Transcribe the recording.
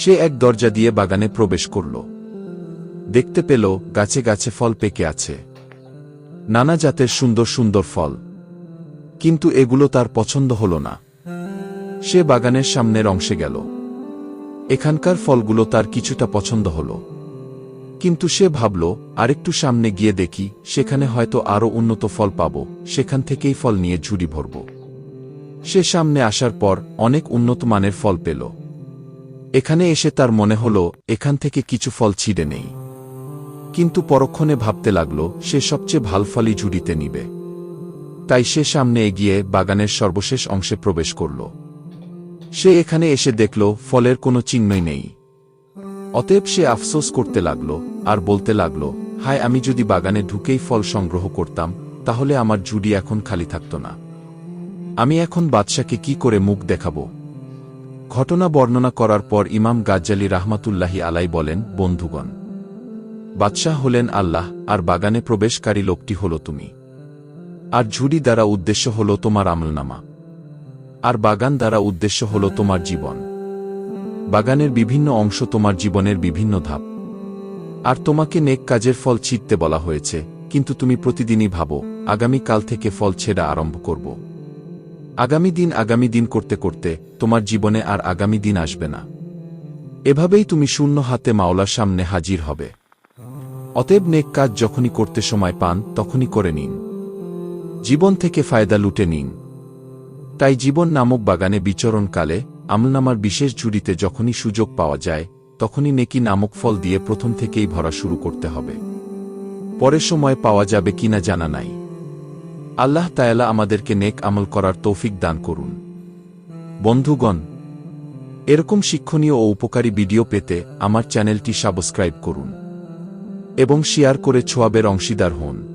সে এক দরজা দিয়ে বাগানে প্রবেশ করল। দেখতে পেল গাছে গাছে ফল পেকে আছে। নানা জাতের সুন্দর সুন্দর ফল। কিন্তু এগুলো তার পছন্দ হল না। সে বাগানের সামনের অংশে গেল। এখানকার ফলগুলো তার কিছুটা পছন্দ হল। কিন্তু সে ভাবল, আরেকটু সামনে গিয়ে দেখি, সেখানে হয়তো আরও উন্নত ফল পাব, সেখান থেকেই ফল নিয়ে ঝুড়ি ভরব। সে সামনে আসার পর অনেক উন্নত মানের ফল পেল। এখানে এসে তার মনে হল, এখান থেকে কিছু ফল ছিঁড়ে নেই। কিন্তু পরক্ষণে ভাবতে লাগল, সে সবচেয়ে ভালো ফলই ঝুড়িতে নিবে। তাই সে সামনে এগিয়ে বাগানের সর্বশেষ অংশে প্রবেশ করল। সে এখানে এসে দেখল, ফলের কোনো চিহ্নই নেই। অতএব সে আফসোস করতে লাগল, আর বলতে লাগল, হায়, আমি যদি বাগানে ঢুকেই ফল সংগ্রহ করতাম, তাহলে আমার ঝুড়ি এখন খালি থাকত না। আমি এখন বাদশাকে কি করে মুখ দেখাব? ঘটনা বর্ণনা করার পর ইমাম গাজ্জালি রাহমাতুল্লাহি আলাই বলেন, বন্ধুগণ, বাদশাহ হলেন আল্লাহ, আর বাগানে প্রবেশকারী লোকটি হল তুমি। আর ঝুড়ি দ্বারা উদ্দেশ্য হল তোমার আমলনামা। আর বাগান দ্বারা উদ্দেশ্য হল তোমার জীবন। বাগানের বিভিন্ন অংশ তোমার জীবনের বিভিন্ন ধাপ। আর তোমাকে নেক কাজের ফল ছিটতে বলা হয়েছে, কিন্তু তুমি প্রতিদিনই ভাবো আগামী কাল থেকে ফল ছেড়া আরম্ভ করব। আগামী দিন আগামী দিন করতে করতে তোমার জীবনে আর আগামী দিন আসবে না। এভাবেই তুমি শূন্য হাতে মাওলার সামনে হাজির হবে। অতএব নেক কাজ যখনই করতে সময় পান, তখনই করে নিন। জীবন থেকে ফায়দা লুটে নিন। তাই জীবন নামক বাগানে বিচরণকালে আমলনামার বিশেষ ঝুড়িতে যখনই সুযোগ পাওয়া যায়, তখনই নেকি নামক ফল দিয়ে প্রথম থেকেই ভরা শুরু করতে হবে। পরে সময় পাওয়া যাবে কিনা জানা নাই। আল্লাহ তায়ালা আমাদেরকে নেক আমল করার তৌফিক দান করুন। বন্ধুগণ, এরকম শিক্ষণীয় ও উপকারী ভিডিও পেতে আমার চ্যানেলটি সাবস্ক্রাইব করুন এবং শেয়ার করে ছোয়াবের অংশীদার হন।